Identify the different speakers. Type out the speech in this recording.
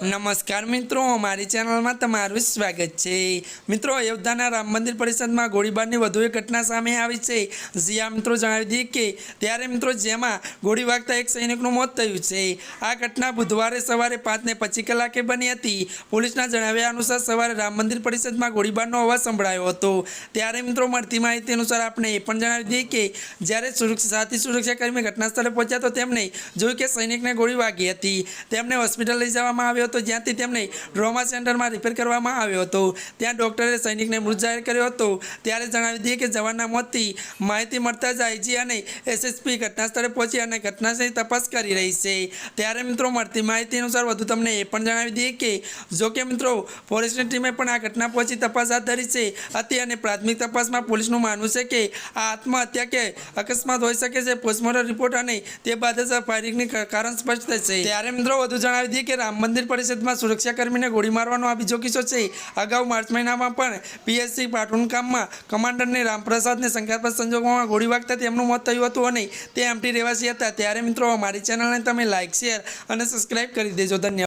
Speaker 1: નમસ્કાર મિત્રો મારી ચેનલમાં તમારું સ્વાગત છે. મિત્રો, અયોધ્યાના રામ મંદિર પરિષદમાં ગોળીબારની વધુ એક ઘટના સામે આવી છે. જ્યાં મિત્રો જણાવી દઈએ કે ત્યારે મિત્રો જેમાં ગોળી વાગતા એક સૈનિકનું મોત થયું છે. આ ઘટના બુધવારે સવારે પાંચને પચીસ કલાકે બની હતી. પોલીસના જણાવ્યા અનુસાર સવારે રામ મંદિર પરિષદમાં ગોળીબારનો અવાજ સંભળાયો હતો. ત્યારે મિત્રો મળતી માહિતી અનુસાર આપણે એ પણ જણાવી દઈએ કે જ્યારે સાથી સુરક્ષાકર્મી ઘટના સ્થળે પહોંચ્યા તો તેમણે જોયું કે સૈનિકને ગોળી વાગી હતી. તેમને હોસ્પિટલ લઈ જવામાં આવ્યો હતો, જ્યાંથી તેમને ડ્રોમા સેન્ટરમાં રિપેર કરવામાં આવ્યો હતો. ત્યાં ડૉક્ટરે સૈનિકને મૃત જાહેર કર્યો હતો. ત્યારે જણાવી દઈએ કે જવાનના મોતથી માહિતી મળતા જ આઈજી અને એસએસપી ઘટના સ્થળે પહોંચી અને ઘટનાની તપાસ કરી રહી છે. ત્યારે મિત્રો, મળતી માહિતી અનુસાર વધુ તમને એ પણ જણાવી દઈએ કે, જો કે મિત્રો પોલીસની ટીમે પણ આ ઘટના પહોંચી તપાસ હાથ ધરી છે. હતી અને પ્રાથમિક તપાસમાં પોલીસનું માનવું છે કે, આ આત્મહત્યા કે અકસ્માત હોઈ શકે છે, પોસ્ટમોર્ટમ રિપોર્ટ અને તે બાદ જ ફાયરિંગની કારણ સ્પષ્ટ થશે ત્યારે મિત્રો, વધુ જણાવી દઈએ કે રામ મંદિર પરિષદમાં સુરક્ષાકર્મીને ગોળી મારવાનો આ બીજો કિસ્સો છે. અગાઉ માર્ચ મહિનામાં પણ પીએસસી પાટુનકામમાં કમાન્ડરને રામપ્રસાદને શંકાસ્પદ સંજોગોમાં ગોળી વાગતા તેમનું મોત થયું હતું અને તે એમટી રહેવાસી હતા. ત્યારે મિત્રો મારી ચેનલને તમે લાઇક શેર અને સબસ્ક્રાઇબ કરી દેજો. ધન્યવાદ.